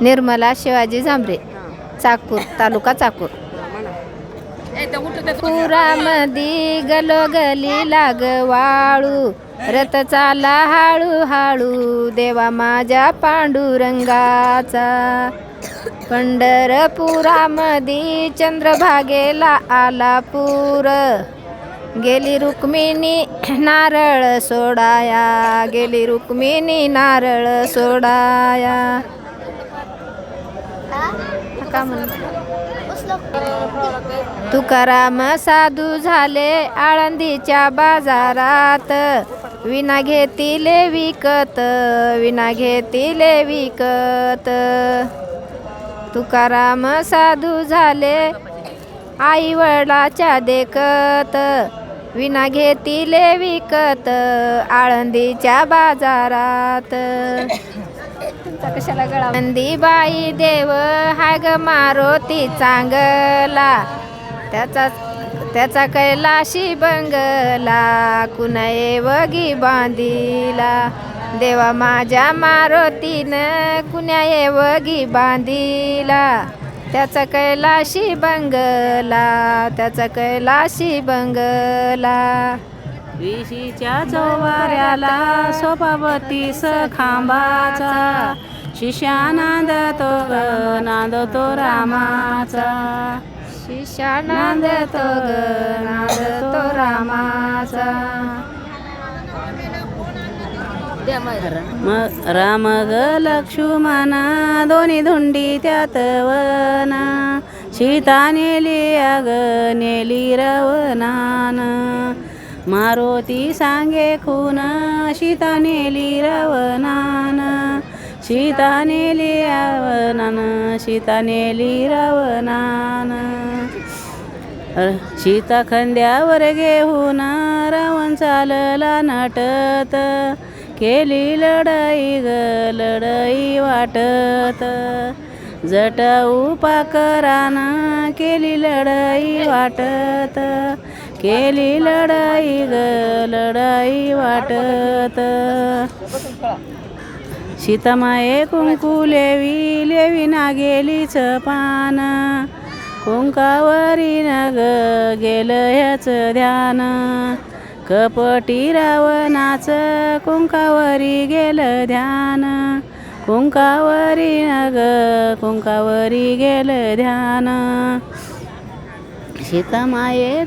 निर्मला शिवाजी झांबरे चाकूर तालुका चाकूर. पुरामधी गलोगली लाग वाळू रथ चाला हाळू हाळू देवा माझ्या पांडुरंगाचा. पंढरपुरामधी चंद्रभागेला आला पूर गेली रुक्मिणी नारळ सोडाया गेली रुक्मिणी नारळ सोडाया. का तुकाराम साधू झाले आळंदीच्या बाजारात. विना घेतीले विकत विना घेतीले विकत. तुकाराम साधू झाले आई वडिलाच्या देखत. विना घेतीले विकत आळंदीच्या बाजारात. तुमचा कशाला गळा बाई देव हा ग मारोती चांगला. त्याचा त्याचा कैलाशी बंगला कुणाये वगी बांधिला. देवा माझ्या मारोतीनं कुण्याये वगी बांधिला. त्याचा कैलाशी बंगला त्याचा कैलाशी बंगला. विशीच्या चौवाऱ्याला स्वभावती खांबाचा. शिष्या नांदतो ग नांदतो रामाचा. शिष्या नांदतो ग नांदतो रामाचा राम ग लक्ष्मणा दोन्ही धुंडी त्यात वना सीता नेली अग नेली रवनान मारुती सांगे खून सीता नेली रवनान सीता नेली रावणान सीता नेली रावणान सीता खंद्यावर घेऊन रावण चालला नटत केली लढाई ग लढाई वाटत. जटाऊ पाकराना केली लढाई वाटत केली लढाई ग लढाई वाटत. सीतामाये कुंकू लेवी लेवी ना गेलीच पान. कुंकावरी न ग गेलं ह्याच ध्यान. कपटी रावणाच कुंकावरी गेलं ध्यान. कुंकावरी न कुंकावरी गेलं ध्यान. सीतामाये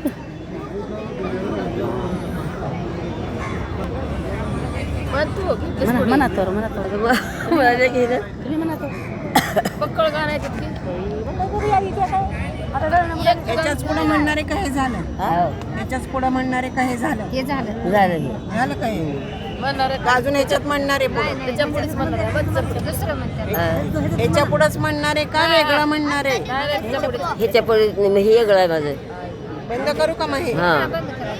म्हणा तर म्हणा तर. तुम्ही म्हणा तर. त्याच्याच पुढे म्हणणारे काय झालं? त्याच्याच पुढे म्हणणारे काय झालं? हे झालं. झालं काय? अजून ह्याच्यात म्हणणारे पुढं. दुसरं म्हणतात. ह्याच्या पुढेच म्हणणारे का वेगळं म्हणणारे? ह्याच्या पुढे हे वेगळं आहे माझं. बंद करू का मग बंद करा.